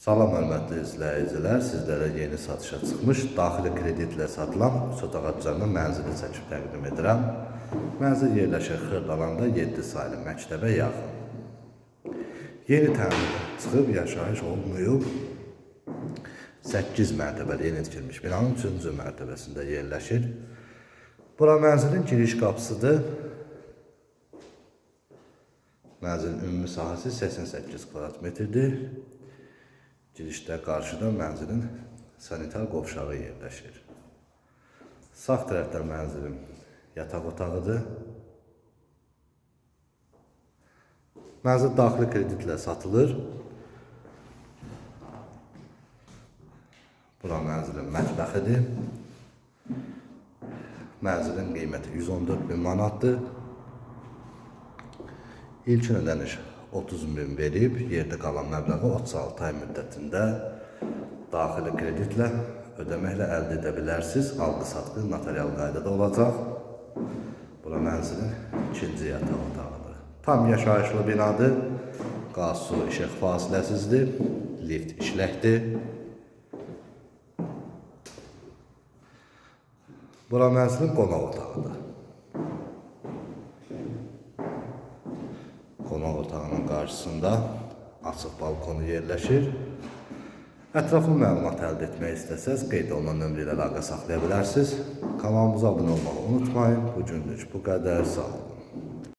Salam hörmətli izləyicilər, sizlərə yeni satışa çıxmış daxili kreditlə satılan Sotağatcanlı mənzili çəkib təqdim edirəm. Mənzil yerləşir Xırdalanda 7 saylı məktəbə yaxın. Yeni təmir çıxıb yaşayış olmayıb. 8 mərtəbəli yeni tikilmiş binanın 3-cü mərtəbəsində yerləşir. Bura mənzilin giriş qapısıdır. Mənzilin ümumi sahəsi 88 kvadrat metrdir. Girişdə qarşıda mənzilin sanitar qovşağı yerləşir. Sağ tərəfdə mənzilin yataq otağıdır. Mənzil daxili kreditlə satılır. Bura mənzilin mətbəxidir. Mənzilin qiyməti 114 bin manatdır. İlkin ödəniş 30 min verib, yerdə qalan məbləği 36 ay müddətində daxili kreditlə ödəməklə əldə edə bilərsiniz. Alqı-satqı notarial qaydada olacaq. Bura mənzilin ikinci yataq otağıdır. Tam yaşayışlı binadır. Qaz, su, işıq fasiləsizdir. Lift işləkdir. Bura mənzilin qonaq otağıdır. Qonaq otağının qarşısında açıq balkonu yerləşir. Ətraflı məlumat əldə etmək istəsəz, qeyd olunan nömrə ilə əlaqə saxlaya bilərsiniz. Kanalımıza abunə olmağı unutmayın. Bu günlük bu qədər. Sağ olun.